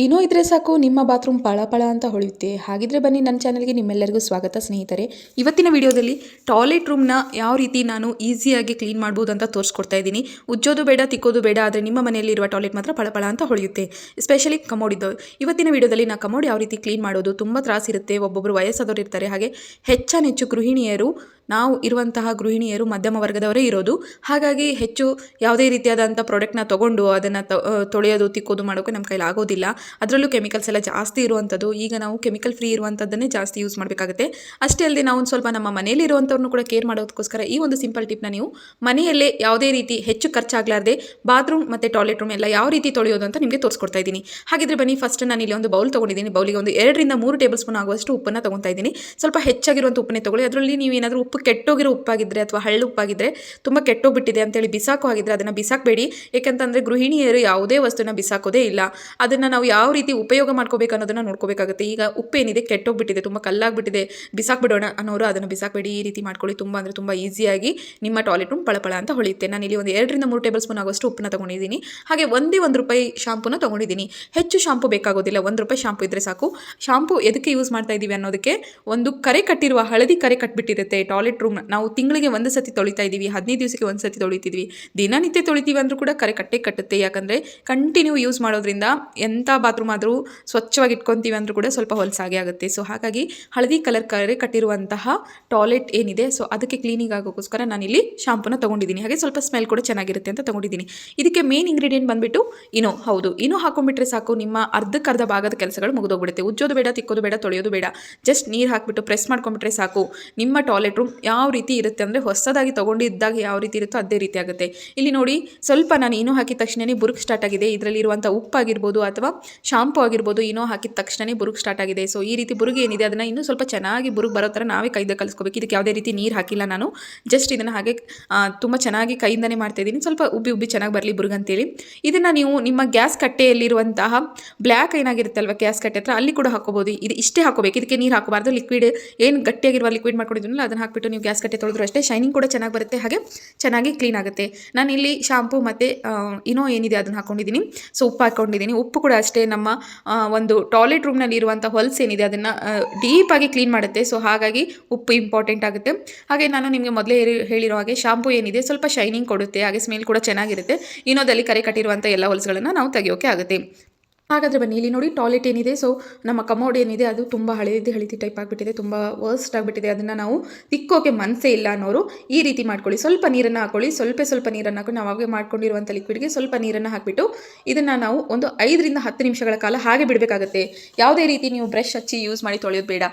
ಏನೋ ಇದ್ರೆ ಸಾಕು, ನಿಮ್ಮ ಬಾತ್ರೂಮ್ ಪಳ ಪಳ ಅಂತ ಹೊಳೆಯುತ್ತೆ. ಹಾಗಿದ್ರೆ ಬನ್ನಿ, ನನ್ನ ಚಾನಲ್ಗೆ ನಿಮ್ಮೆಲ್ಲರಿಗೂ ಸ್ವಾಗತ, ಸ್ನೇಹಿತರೆ. ಇವತ್ತಿನ ವಿಡಿಯೋದಲ್ಲಿ ಟಾಯ್ಲೆಟ್ ರೂಮ್ನ ಯಾವ ರೀತಿ ನಾನು ಈಸಿಯಾಗಿ ಕ್ಲೀನ್ ಮಾಡ್ಬೋದು ಅಂತ ತೋರಿಸ್ಕೊಡ್ತಾ ಇದ್ದೀನಿ. ಉಜ್ಜೋದು ಬೇಡ, ತಿಕ್ಕೋದು ಬೇಡ, ಆದರೆ ನಿಮ್ಮ ಮನೆಯಲ್ಲಿರುವ ಟಾಯ್ಲೆಟ್ ಮಾತ್ರ ಪಳ ಪಳ ಅಂತ ಹೊಳೆಯುತ್ತೆ. ಎಸ್ಪೆಷಲಿ ಕಮೋಡ್ ಇದ್ದವು ಇವತ್ತಿನ ವಿಡಿಯೋದಲ್ಲಿ ನಾ ಕಮೋಡ್ ಯಾವ ರೀತಿ ಕ್ಲೀನ್ ಮಾಡೋದು, ತುಂಬ ತ್ರಾಸಿರುತ್ತೆ ಒಬ್ಬೊಬ್ಬರು ವಯಸ್ಸಾದವರು ಇರ್ತಾರೆ. ಹಾಗೆ ಹೆಚ್ಚಾನೆಚ್ಚು ಗೃಹಿಣಿಯರು ನಾವು ಇರುವಂತಹ ಗೃಹಿಣಿಯರು ಮಧ್ಯಮ ವರ್ಗದವರೇ ಇರೋದು. ಹಾಗಾಗಿ ಹೆಚ್ಚು ಯಾವುದೇ ರೀತಿಯಾದಂಥ ಪ್ರಾಡಕ್ಟ್ನ ತೊಗೊಂಡು ಅದನ್ನು ತೊಳೆಯೋದು, ತಿಕ್ಕೋದು ಮಾಡೋಕ್ಕೆ ನಮ್ಮ ಕೈಲಿ ಆಗೋದಿಲ್ಲ. ಅದರಲ್ಲೂ ಕೆಮಿಕಲ್ಸ್ ಎಲ್ಲ ಜಾಸ್ತಿ ಇರುವಂಥದ್ದು. ಈಗ ನಾವು ಕೆಮಿಕಲ್ ಫ್ರೀ ಇರುವಂಥದ್ದನ್ನೇ ಜಾಸ್ತಿ ಯೂಸ್ ಮಾಡಬೇಕಾಗುತ್ತೆ. ಅಷ್ಟೇ ಅಲ್ಲದೆ ನಾವು ಒಂದು ಸ್ವಲ್ಪ ನಮ್ಮ ಮನೆಯಲ್ಲಿ ಇರುವಂಥವ್ರನ್ನು ಕೂಡ ಕೇರ್ ಮಾಡೋದಕ್ಕೋಸ್ಕರ ಈ ಒಂದು ಸಿಂಪಲ್ ಟಿಪ್ನ ನೀವು ಮನೆಯಲ್ಲೇ ಯಾವುದೇ ರೀತಿ ಹೆಚ್ಚು ಖರ್ಚಾಗಲಾರ್ದೆ ಬಾತ್ರೂಮ್ ಮತ್ತು ಟಾಯ್ಲೆಟ್ ರೂಮ್ ಎಲ್ಲ ಯಾವ ರೀತಿ ತೊಳೆಯೋದು ಅಂತ ನಿಮಗೆ ತೋರಿಸ್ಕೊಡ್ತಾ ಇದ್ದೀನಿ. ಹಾಗಿದ್ರೆ ಬನ್ನಿ ಫಸ್ಟ್ ನಾನು ಇಲ್ಲಿ ಒಂದು ಬೌಲ್ ತೊಗೊಂಡಿದ್ದೀನಿ. ಬೌಲಿಗೆ ಒಂದು ಎರಡರಿಂದ ಮೂರು ಟೇಬಲ್ ಸ್ಪೂನ್ ಆಗುವಷ್ಟು ಉಪ್ಪನ್ನು ತೊಗೊತಾ ಇದ್ದೀನಿ. ಸ್ವಲ್ಪ ಹೆಚ್ಚಾಗಿರುವಂಥ ಉಪ್ಪನ್ನೇ ತೊಗೊಳ್ಳಿ. ಅದರಲ್ಲಿ ನೀವು ಏನಾದರೂ ಉಪ್ಪು ಕೆಟ್ಟೋಗಿರೋ ಉಪ್ಪಾಗಿದ್ದರೆ ಅಥವಾ ಹಳ್ಳು ಉಪ್ಪಾಗಿದ್ದರೆ ತುಂಬ ಕೆಟ್ಟೋಗ್ಬಿಟ್ಟಿದೆ ಅಂತೇಳಿ ಬಿಸಾಕೋ ಆಗಿದ್ರೆ ಅದನ್ನು ಬಿಸಾಕಬೇಡಿ. ಏಕೆಂತಂದರೆ ಗೃಹಿಣಿಯರು ಯಾವುದೇ ವಸ್ತುನ ಬಿಸಾಕೋದೇ ಇಲ್ಲ. ಅದನ್ನು ನಾವು ಯಾವ ರೀತಿ ಉಪಯೋಗ ಮಾಡ್ಕೋಬೇಕು ಅನ್ನೋದನ್ನು ನೋಡ್ಕೋಬೇಕಾಗುತ್ತೆ. ಈಗ ಉಪ್ಪೇನಿದೆ, ಕೆಟ್ಟೋಗ್ಬಿಟ್ಟಿದೆ, ತುಂಬ ಕಲ್ಲಾಗ್ಬಿಟ್ಟಿದೆ, ಬಿಸಾಕ್ಬಿಡೋಣ ಅನ್ನೋರು ಅದನ್ನು ಬಿಸಾಕಬೇಡಿ. ಈ ರೀತಿ ಮಾಡ್ಕೊಳ್ಳಿ ತುಂಬ ಅಂದರೆ ತುಂಬ ಈಸಿಯಾಗಿ ನಿಮ್ಮ ಟಾಯ್ಲೆಟ್ ರೂಮ್ ಪಳಪಳ ಅಂತ ಹೊಳೆಯುತ್ತೆ. ನಾನು ಇಲ್ಲಿ ಒಂದು ಎರಡರಿಂದ ಮೂರು ಟೇಬಲ್ ಸ್ಪೂನ್ ಆಗೋಷ್ಟು ಉಪ್ಪನ್ನ ತೊಗೊಂಡಿದ್ದೀನಿ. ಹಾಗೆ ಒಂದೇ ಒಂದು ರೂಪಾಯಿ ಶಾಂಪೂನ ತೊಗೊಂಡಿದ್ದೀನಿ. ಹೆಚ್ಚು ಶಾಂಪು ಬೇಕಾಗೋದಿಲ್ಲ. ಒಂದು ರೂಪಾಯಿ ಶಾಂಪು ಇದ್ದರೆ ಸಾಕು. ಶಾಂಪು ಎದಕ್ಕೆ ಯೂಸ್ ಮಾಡ್ತಾ ಇದ್ದೀವಿ ಅನ್ನೋದಕ್ಕೆ ಒಂದು ಕರೆ ಕಟ್ಟಿರುವ, ಹಳದಿ ಕರೆ ಕಟ್ಬಿಟ್ಟಿರುತ್ತೆ ಟಾಯ್ಲೆಟ್ ರೂಮ್ ನಾವು ತಿಂಗಳಿಗೆ ಒಂದು ಸತಿ ತೊಳಿತಾ ಇದ್ದೀವಿ, ಹದಿನೈದು ದಿವಸಕ್ಕೆ ಒಂದು ಸತಿ ತೊಳಿತಿದ್ವಿ. ದಿನನಿತ್ಯ ತೊಳಿತೀವಿ ಅಂದರೂ ಕೂಡ ಕರೆ ಕಟ್ಟೆ ಕಟ್ಟುತ್ತೆ. ಯಾಕಂದರೆ ಕಂಟಿನ್ಯೂ ಯೂಸ್ ಮಾಡೋದ್ರಿಂದ ಎಂಥ ಬಾತ್ರೂಮ್ ಆದರೂ ಸ್ವಚ್ಛವಾಗಿ ಇಟ್ಕೊತೀವಿ ಅಂದರೂ ಕೂಡ ಸ್ವಲ್ಪ ಹೊಲಸಾಗೆ ಆಗುತ್ತೆ. ಸೊ ಹಾಗಾಗಿ ಹಳದಿ ಕಲರ್ ಕರೆ ಕಟ್ಟಿರುವಂತಹ ಟಾಯ್ಲೆಟ್ ಏನಿದೆ ಸೊ ಅದಕ್ಕೆ ಕ್ಲೀನಿಂಗ್ ಆಗೋಕ್ಕೋಸ್ಕರ ನಾನಿಲ್ಲಿ ಶಾಂಪೂನ ತೊಗೊಂಡಿದ್ದೀನಿ. ಹಾಗೆ ಸ್ವಲ್ಪ ಸ್ಮೆಲ್ ಕೂಡ ಚೆನ್ನಾಗಿರುತ್ತೆ ಅಂತ ತೊಗೊಂಡಿದ್ದೀನಿ. ಇದಕ್ಕೆ ಮೇನ್ ಇಂಗ್ರೀಡಿಯೆಂಟ್ ಬಂದುಬಿಟ್ಟು ಇನೋ, ಹೌದು, ಇನೋ ಹಾಕೊಂಡ್ಬಿಟ್ರೆ ಸಾಕು, ನಿಮ್ಮ ಅರ್ಧಕ್ಕರ್ಧ ಭಾಗದ ಕೆಲಸಗಳು ಮುಗಿದೋಗ್ಬಿಡುತ್ತೆ. ಉಜ್ಜೋದು ಬೇಡ, ತಿಕ್ಕೋದು ಬೇಡ, ತೊಳೆಯೋದು ಬೇಡ. ಜಸ್ಟ್ ನೀರು ಹಾಕಿಬಿಟ್ಟು ಪ್ರೆಸ್ ಮಾಡ್ಕೊಂಡ್ಬಿಟ್ರೆ ಸಾಕು. ನಿಮ್ಮ ಟಾಯ್ಲೆಟ್ ರೂಮ್ ಯಾವ ರೀತಿ ಇರುತ್ತೆ ಅಂದರೆ ಹೊಸದಾಗಿ ತೊಗೊಂಡಿದ್ದಾಗ ಯಾವ ರೀತಿ ಇರುತ್ತೋ ಅದೇ ರೀತಿ ಆಗುತ್ತೆ. ಇಲ್ಲಿ ನೋಡಿ, ಸ್ವಲ್ಪ ನಾನು ಇನೋ ಹಾಕಿದ ತಕ್ಷಣವೇ ಬುರುಕ್ ಸ್ಟಾರ್ಟ್ ಆಗಿದೆ. ಇದರಲ್ಲಿ ಇರುವಂಥ ಉಪ್ಪಾಗಿರ್ಬೋದು ಅಥವಾ ಶಾಂಪು ಆಗಿರ್ಬೋದು, ಇನೋ ಹಾಕಿದ ತಕ್ಷಣವೇ ಬುರುಕ್ ಸ್ಟಾರ್ಟ್ ಆಗಿದೆ. ಸೊ ಈ ರೀತಿ ಬುರುಗು ಏನಿದೆ, ಅದನ್ನು ಇನ್ನೂ ಸ್ವಲ್ಪ ಚೆನ್ನಾಗಿ ಬುರುಗ್ ಬರೋ ಥರ ನಾವೇ ಕೈದ ಕಲಿಸ್ಕೋಬೇಕು. ಇದಕ್ಕೆ ಯಾವುದೇ ರೀತಿ ನೀರು ಹಾಕಿಲ್ಲ ನಾನು. ಜಸ್ಟ್ ಇದನ್ನು ಹಾಗೆ ತುಂಬ ಚೆನ್ನಾಗಿ ಕೈಯಿಂದನೇ ಮಾಡ್ತಾ ಇದ್ದೀನಿ. ಸ್ವಲ್ಪ ಉಬ್ಬಿ ಉಬ್ಬಿ ಚೆನ್ನಾಗಿ ಬರಲಿ ಬುರುಗ್ ಅಂತೇಳಿ. ಇದನ್ನು ನೀವು ನಿಮ್ಮ ಗ್ಯಾಸ್ ಕಟ್ಟೆಯಲ್ಲಿರುವಂತಹ ಬ್ಲ್ಯಾಕ್ ಏನಾಗಿರುತ್ತಲ್ವ ಗ್ಯಾಸ್ ಕಟ್ಟೆ ಹತ್ರ, ಅಲ್ಲಿ ಕೂಡ ಹಾಕೋಬೋದು ಇದು ಇಷ್ಟೇ ಹಾಕೋಬೇಕು ಇದಕ್ಕೆ ನೀರು ಹಾಕೋಬಾರ್ದು. ಲಿಕ್ವಿಡ್ ಏನು ಗಟ್ಟಿಯಾಗಿರುವ ಲಿಕ್ವಿಡ್ ಮಾಡ್ಕೊಂಡಿದ್ದೀನಲ್ಲ, ಅದನ್ನು ಹಾಕ್ಬಿಟ್ಟು ನೀವು ಗ್ಯಾಸ್ ಕಟ್ಟೆ ತೊಳೆದ್ರು ಅಷ್ಟೇ ಶೈನಿಂಗ್ ಕೂಡ ಚೆನ್ನಾಗಿ ಬರುತ್ತೆ, ಹಾಗೆ ಚೆನ್ನಾಗಿ ಕ್ಲೀನ್ ಆಗುತ್ತೆ. ನಾನು ಇಲ್ಲಿ ಶಾಂಪು ಮತ್ತು ಇನೋ ಏನಿದೆ ಅದನ್ನು ಹಾಕೊಂಡಿದ್ದೀನಿ. ಸೊ ಉಪ್ಪು ಹಾಕ್ಕೊಂಡಿದ್ದೀನಿ ಉಪ್ಪು ಕೂಡ ಅಷ್ಟೇ ನಮ್ಮ ಒಂದು ಟಾಯ್ಲೆಟ್ ರೂಮ್ನಲ್ಲಿ ಇರುವಂಥ ಹೊಲ್ಸ್ ಏನಿದೆ ಅದನ್ನು ಡೀಪಾಗಿ ಕ್ಲೀನ್ ಮಾಡುತ್ತೆ. ಸೊ ಹಾಗಾಗಿ ಉಪ್ಪು ಇಂಪಾರ್ಟೆಂಟ್ ಆಗುತ್ತೆ. ಹಾಗೆ ನಾನು ನಿಮಗೆ ಮೊದಲೇ ಹೇಳಿರೋ ಹಾಗೆ ಶಾಂಪು ಏನಿದೆ ಸ್ವಲ್ಪ ಶೈನಿಂಗ್ ಕೊಡುತ್ತೆ, ಹಾಗೆ ಸ್ಮೆಲ್ ಕೂಡ ಚೆನ್ನಾಗಿರುತ್ತೆ. ಇನ್ನೋದಲ್ಲಿ ಕರೆ ಕಟ್ಟಿರುವಂಥ ಎಲ್ಲ ಹೊಲ್ಸ್ಗಳನ್ನು ನಾವು ತೆಗೆಯೋಕೆ ಆಗುತ್ತೆ. ಹಾಗಾದರೆ ಬನ್ನಿ, ಇಲ್ಲಿ ನೋಡಿ ಟಾಯ್ಲೆಟ್ ಏನಿದೆ. ಸೊ ನಮ್ಮ ಕಮೋಡ್ ಏನಿದೆ, ಅದು ತುಂಬ ಹಳೇದು ಹಳದಿ ಟೈಪ್ ಆಗಿಬಿಟ್ಟಿದೆ, ತುಂಬ ವರ್ಸ್ಟ್ ಆಗಿಬಿಟ್ಟಿದೆ. ಅದನ್ನು ನಾವು ತಿಕ್ಕೋಕೆ ಮನಸ್ಸೇ ಇಲ್ಲ ಅನ್ನೋರು ಈ ರೀತಿ ಮಾಡ್ಕೊಳ್ಳಿ. ಸ್ವಲ್ಪ ನೀರನ್ನು ಹಾಕೊಳ್ಳಿ, ಸ್ವಲ್ಪ ಸ್ವಲ್ಪ ನೀರನ್ನು ಹಾಕೊಂಡು ನಾವು ಹಾಗೆ ಮಾಡ್ಕೊಂಡಿರುವಂಥ ಲಿಕ್ವಿಡ್ಗೆ ಸ್ವಲ್ಪ ನೀರನ್ನು ಹಾಕಿಬಿಟ್ಟು ಇದನ್ನು ನಾವು ಒಂದು ಐದರಿಂದ ಹತ್ತು ನಿಮಿಷಗಳ ಕಾಲ ಹಾಗೆ ಬಿಡಬೇಕಾಗುತ್ತೆ. ಯಾವುದೇ ರೀತಿ ನೀವು ಬ್ರಷ್ ಹಚ್ಚಿ ಯೂಸ್ ಮಾಡಿ ತೊಳೆಯೋದು ಬೇಡ.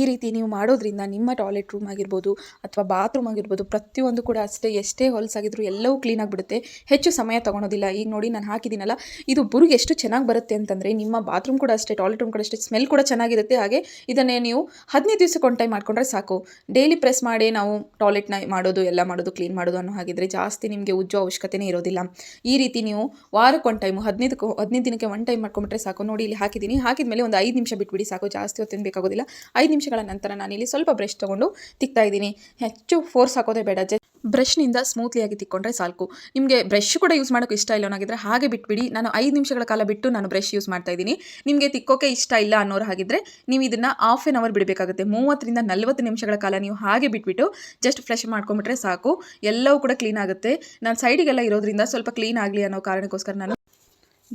ಈ ರೀತಿ ನೀವು ಮಾಡೋದ್ರಿಂದ ನಿಮ್ಮ ಟಾಯ್ಲೆಟ್ ರೂಮ್ ಆಗಿರ್ಬೋದು ಅಥವಾ ಬಾತ್ರೂಮ್ ಆಗಿರ್ಬೋದು ಪ್ರತಿಯೊಂದು ಕೂಡ ಅಷ್ಟೇ, ಎಷ್ಟೇ ಹೊಲಸಾಗಿದ್ರು ಎಲ್ಲವೂ ಕ್ಲೀನ್ ಆಗಿಬಿಡುತ್ತೆ. ಹೆಚ್ಚು ಸಮಯ ತೊಗೊಳೋದಿಲ್ಲ. ಈಗ ನೋಡಿ ನಾನು ಹಾಕಿದ್ದೀನಲ್ಲ, ಇದು ಬುರುಗ್ ಎಷ್ಟು ಚೆನ್ನಾಗಿ ಬರುತ್ತೆ ಅಂತಂದರೆ ನಿಮ್ಮ ಬಾತ್ರೂಮ್ ಕೂಡ ಅಷ್ಟೇ ಟಾಯ್ಲೆಟ್ ರೂಮ್ ಕೂಡ ಅಷ್ಟೇ ಸ್ಮೆಲ್ ಕೂಡ ಚೆನ್ನಾಗಿರುತ್ತೆ. ಹಾಗೆ ಇದನ್ನೇ ನೀವು ಹದಿನೈದು ದಿವಸಕ್ಕೆ ಒಂದು ಟೈಮ್ ಮಾಡ್ಕೊಂಡ್ರೆ ಸಾಕು. ಡೈಲಿ ಪ್ರೆಸ್ ಮಾಡಿ ನಾವು ಟಾಯ್ಲೆಟ್ನ ಮಾಡೋದು, ಎಲ್ಲ ಮಾಡೋದು ಕ್ಲೀನ್ ಮಾಡೋದು ಅನ್ನೋ ಹಾಗಿದ್ರೆ ಜಾಸ್ತಿ ನಿಮಗೆ ಉಜ್ಜೋ ಅವಶ್ಯಕತೆನೇ ಇರೋದಿಲ್ಲ. ಈ ರೀತಿ ನೀವು ವಾರಕ್ಕೆ ಒಂದು ಟೈಮು ಹದಿನೈದು ಹದಿನೈದು ದಿನಕ್ಕೆ ಒನ್ ಟೈಮ್ ಮಾಡ್ಕೊಂಬಿಟ್ರೆ ಸಾಕು. ನೋಡಿ ಇಲ್ಲಿ ಹಾಕಿದ್ದೀನಿ. ಹಾಕಿದ ಮೇಲೆ ಒಂದು ಐದು ನಿಮಿಷ ಬಿಟ್ಬಿಡಿ ಸಾಕು. ಜಾಸ್ತಿ ಹೊತ್ತೇನು ಬೇಕಾಗೋದಿಲ್ಲ. ಐದು ನಿಮಿಷಗಳ ನಂತರ ನಾನಿಲ್ಲಿ ಸ್ವಲ್ಪ ಬ್ರಷ್ ತೊಗೊಂಡು ತಿಕ್ತಾ ಇದ್ದೀನಿ. ಹೆಚ್ಚು ಫೋರ್ಸ್ ಹಾಕೋದೇ ಬೇಡ. ಜಸ್ಟ್ ಬ್ರಷ್ನಿಂದ ಸ್ಮೂತ್ಲಿಯಾಗಿ ತಿಕ್ಕೊಂಡ್ರೆ ಸಾಕು. ನಿಮಗೆ ಬ್ರಷ್ ಕೂಡ ಯೂಸ್ ಮಾಡೋಕ್ಕೆ ಇಷ್ಟ ಇಲ್ಲ ಹಾಗೆ ಬಿಟ್ಬಿಡಿ. ನಾನು ಐದು ನಿಮಿಷಗಳ ಕಾಲ ಬಿಟ್ಟು ನಾನು ಬ್ರಷ್ ಯೂಸ್ ಮಾಡ್ತಾ ಇದ್ದೀನಿ. ನಿಮಗೆ ತಿಕ್ಕೋಕೆ ಇಷ್ಟ ಇಲ್ಲ ಅನ್ನೋರು ಹಾಗಿದ್ರೆ ನೀವು ಇದನ್ನು ಹಾಫ್ ಆನ್ ಅವರ್ ಬಿಡಬೇಕಾಗುತ್ತೆ. ಮೂವತ್ತರಿಂದ ನಲ್ವತ್ತು ನಿಮಿಷಗಳ ಕಾಲ ನೀವು ಹಾಗೆ ಬಿಟ್ಬಿಟ್ಟು ಜಸ್ಟ್ ಫ್ರೆಶ್ ಮಾಡ್ಕೊಂಬಿಟ್ರೆ ಸಾಕು. ಎಲ್ಲವೂ ಕೂಡ ಕ್ಲೀನ್ ಆಗುತ್ತೆ. ನಾನು ಸೈಡಿಗೆಲ್ಲ ಇರೋದ್ರಿಂದ ಸ್ವಲ್ಪ ಕ್ಲೀನ್ ಆಗಲಿ ಅನ್ನೋ ಕಾರಣಕ್ಕೋಸ್ಕರ ನಾನು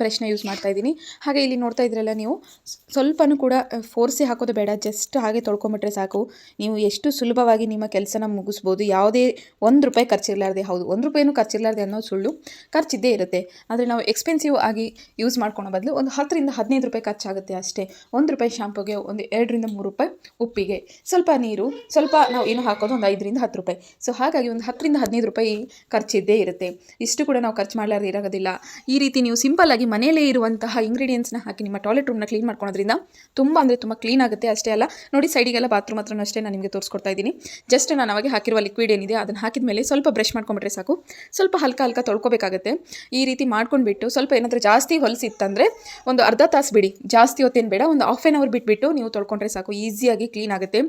ಬ್ರಷ್ನ ಯೂಸ್ ಮಾಡ್ತಾ ಇದ್ದೀನಿ. ಹಾಗೆ ಇಲ್ಲಿ ನೋಡ್ತಾ ಇದ್ರಲ್ಲ ನೀವು, ಸ್ವಲ್ಪನೂ ಕೂಡ ಫೋರ್ಸಿ ಹಾಕೋದು ಬೇಡ. ಜಸ್ಟ್ ಹಾಗೆ ತೊಳ್ಕೊಂಬಿಟ್ರೆ ಸಾಕು. ನೀವು ಎಷ್ಟು ಸುಲಭವಾಗಿ ನಿಮ್ಮ ಕೆಲಸನ ಮುಗಿಸ್ಬೋದು. ಯಾವುದೇ ಒಂದು ರೂಪಾಯಿ ಖರ್ಚಿರಲಾರ್ದೆ ಹೌದು. ಒಂದು ರೂಪಾಯಿನೂ ಖರ್ಚಿರಲಾರ್ದೆ ಅನ್ನೋದು ಸುಳ್ಳು. ಖರ್ಚಿದ್ದೇ ಇರುತ್ತೆ. ಆದರೆ ನಾವು ಎಕ್ಸ್ಪೆನ್ಸಿವ್ ಆಗಿ ಯೂಸ್ ಮಾಡ್ಕೊಳ್ಳೋ ಬದಲು ಒಂದು ಹತ್ತರಿಂದ ಹದಿನೈದು ರೂಪಾಯಿ ಖರ್ಚಾಗುತ್ತೆ ಅಷ್ಟೇ. ಒಂದು ರೂಪಾಯಿ ಶಾಂಪುಗೆ ಒಂದು ಎರಡರಿಂದ ಮೂರು ರೂಪಾಯಿ ಉಪ್ಪಿಗೆ. ಸ್ವಲ್ಪ ನೀರು, ಸ್ವಲ್ಪ ನಾವು ಏನು ಹಾಕೋದು ಒಂದು ಐದರಿಂದ ಹತ್ತು ರೂಪಾಯಿ. ಸೊ ಹಾಗಾಗಿ ಒಂದು ಹತ್ತರಿಂದ ಹದಿನೈದು ರೂಪಾಯಿ ಖರ್ಚಿದ್ದೇ ಇರುತ್ತೆ. ಇಷ್ಟು ಕೂಡ ನಾವು ಖರ್ಚು ಮಾಡಲಾರ್ದೆ ಇರೋದಿಲ್ಲ. ಈ ರೀತಿ ನೀವು ಸಿಂಪಲ್ ಆಗಿ ಮನೆಯಲ್ಲೇ ಇರುವಂತಹ ಇಂಗ್ರೀಡಿಯೆಂಟ್ಸ್ನ ಹಾಕಿ ನಿಮ್ಮ ಟಾಯ್ಲೆಟ್ ರೂಮ್ನ ಕ್ಲೀನ್ ಮಾಡ್ಕೊಳೋದ್ರಿಂದ ತುಂಬ ಅಂದರೆ ತುಂಬ ಕ್ಲೀನ್ ಆಗುತ್ತೆ. ಅಷ್ಟೇ ಅಲ್ಲ, ನೋಡಿ ಸೈಡಿಗೆಲ್ಲ ಬಾತ್ರೂಮ್ ಹತ್ರನೂ ಅಷ್ಟೇ ನಾನು ನಿಮಗೆ ತೋರಿಸ್ಕೊಡ್ತಾ ಇದ್ದೀನಿ. ಜಸ್ಟ್ ನಾನು ಅವಾಗ ಹಾಕಿರುವ ಲಿಕ್ವಿಡ್ ಏನಿದೆ ಅದನ್ನು ಹಾಕಿದ ಮೇಲೆ ಸ್ವಲ್ಪ ಬ್ರಷ್ ಮಾಡ್ಕೊಂಬಿಟ್ರೆ ಸಾಕು. ಸ್ವಲ್ಪ ಹಲ್ಕ ಹಲ್ಕ ತೊಳ್ಕೊಬೇಕಾಗುತ್ತೆ. ಈ ರೀತಿ ಮಾಡ್ಕೊಂಡ್ಬಿಟ್ಟು ಸ್ವಲ್ಪ ಏನಾದರೂ ಜಾಸ್ತಿ ಹೊಲಸಿತ್ತಂದರೆ ಒಂದು ಅರ್ಧ ತಾಸು ಬಿಡಿ. ಜಾಸ್ತಿ ಹೊತ್ತೇನು ಬೇಡ, ಒಂದು ಹಾಫ್ ಆನ್ ಅವರ್ ಬಿಟ್ಬಿಟ್ಟು ನೀವು ತೊಳ್ಕೊಂಡ್ರೆ ಸಾಕು. ಈಸಿಯಾಗಿ ಕ್ಲೀನ್ ಆಗುತ್ತೆ.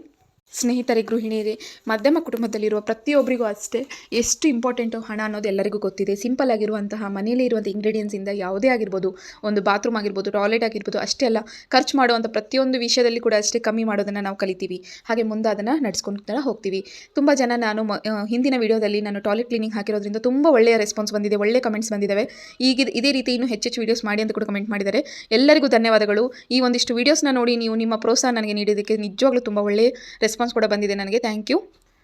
ಸ್ನೇಹಿತರೆ, ಗೃಹಿಣಿಯರೇ, ಮಧ್ಯಮ ಕುಟುಂಬದಲ್ಲಿರುವ ಪ್ರತಿಯೊಬ್ಬರಿಗೂ ಅಷ್ಟೇ ಎಷ್ಟು ಇಂಪಾರ್ಟೆಂಟು ಹಣ ಅನ್ನೋದು ಎಲ್ಲರಿಗೂ ಗೊತ್ತಿದೆ. ಸಿಂಪಲ್ ಆಗಿರುವಂತಹ ಮನೆಯಲ್ಲಿ ಇರುವಂಥ ಇಂಗ್ರೀಡಿಯೆಂಟ್ಸಿಂದ ಯಾವುದೇ ಆಗಿರ್ಬೋದು, ಒಂದು ಬಾತ್ರೂಮ್ ಆಗಿರ್ಬೋದು ಟಾಯ್ಲೆಟ್ ಆಗಿರ್ಬೋದು, ಅಷ್ಟೇ ಅಲ್ಲ, ಖರ್ಚು ಮಾಡುವಂಥ ಪ್ರತಿಯೊಂದು ವಿಷಯದಲ್ಲಿ ಕೂಡ ಅಷ್ಟೇ ಕಮ್ಮಿ ಮಾಡೋದನ್ನು ನಾವು ಕಲಿತೀವಿ. ಹಾಗೆ ಮುಂದೆ ಅದನ್ನು ನಡ್ಸ್ಕೊಂತ ಹೋಗ್ತೀವಿ. ತುಂಬ ಜನ ನಾನು ಹಿಂದಿನ ವಿಡಿಯೋದಲ್ಲಿ ನಾನು ಟಾಯ್ಲೆಟ್ ಕ್ಲೀನಿಂಗ್ ಹಾಕಿರೋದ್ರಿಂದ ತುಂಬ ಒಳ್ಳೆಯ ರೆಸ್ಪಾನ್ಸ್ ಬಂದಿದೆ, ಒಳ್ಳೆ ಕಮೆಂಟ್ಸ್ ಬಂದಿದ್ದಾವೆ. ಈಗ ಇದೇ ರೀತಿ ಇನ್ನೂ ಹೆಚ್ಚೆಚ್ಚು ವೀಡಿಯೋಸ್ ಮಾಡಿ ಅಂತ ಕೂಡ ಕಮೆಂಟ್ ಮಾಡಿದ್ದಾರೆ. ಎಲ್ಲರಿಗೂ ಧನ್ಯವಾದಗಳು. ಈ ಒಂದಿಷ್ಟು ವೀಡಿಯೋಸ್ನ ನೋಡಿ ನೀವು ನಿಮ್ಮ ಪ್ರೋತ್ಸಾಹ ನನಗೆ ನೀಡಿದ್ದಕ್ಕೆ ನಿಜವಾಗ್ಲೂ ತುಂಬ ಒಳ್ಳೆಯ ರೆಸ್ಪಾನ್ಸ್ ಕೂಡ ಬಂದಿದೆ ನನಗೆ. ಥ್ಯಾಂಕ್ ಯು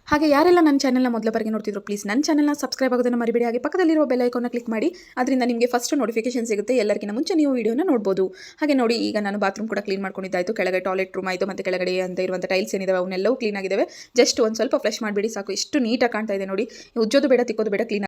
ಹಾಗೆ ಯಾರೆಲ್ಲ ನನ್ನ ಚಾನಲ್ನ ಮೊದಲ ಬಾರಿಗೆ ನೋಡ್ತಿದ್ರು ಪ್ಲೀಸ್ ನನ್ನ ಚಾನಲ್ನ ಸಬ್ಸ್ಕ್ರೈಬ್ ಆಗೋದನ್ನು ಮರಿಬೇಡಿ. ಹಾಗೆ ಪಕ್ಕದಲ್ಲಿರುವ ಬೆಲ್ ಐಕಾನ್ನ ಕ್ಲಿಕ್ ಮಾಡಿ, ಅದರಿಂದ ನಿಮಗೆ ಫಸ್ಟ್ ನೋಟಿಫಿಕೇಶನ್ ಸಿಗುತ್ತೆ ಎಲ್ಲರಿಗಿಂತ ಮುಂಚೆ ನೀವು ವೀಡಿಯೋನ ನೋಡ್ಬೋದು. ಹಾಗೆ ನೋಡಿ, ಈಗ ನಾನು ಬಾತ್ರೂಮ್ ಕೂಡ ಕ್ಲೀನ್ ಮಾಡ್ಕೊಂಡಿದ್ದಾಯಿತು. ಕೆಳಗೆ ಟಾಯ್ಲೆಟ್ ರೂಮ್ ಆಯಿತು, ಮತ್ತು ಕೆಳಗಡೆ ಅಂತ ಇರುವಂಥ ಟೈಲ್ಸ್ ಏನಿದಾವೆ, ಅವನ್ನೆಲ್ಲವೂ ಕ್ಲೀನ್ ಆಗಿದ್ದಾವೆ ಜಸ್ಟ್ ಒಂದು ಸ್ವಲ್ಪ ಫ್ರೆಶ್ ಮಾಡಿಬಿಡಿ, ಸಾಕು. ಎಷ್ಟು ನೀಟಾಗಿ ಕಾಣ್ತಾ ಇದೆ ನೋಡಿ. ಉಜ್ಜೋದು ಬೇಡ, ತಿಕ್ಕೋದು ಬೇಡ ಕ್ಲೀನ್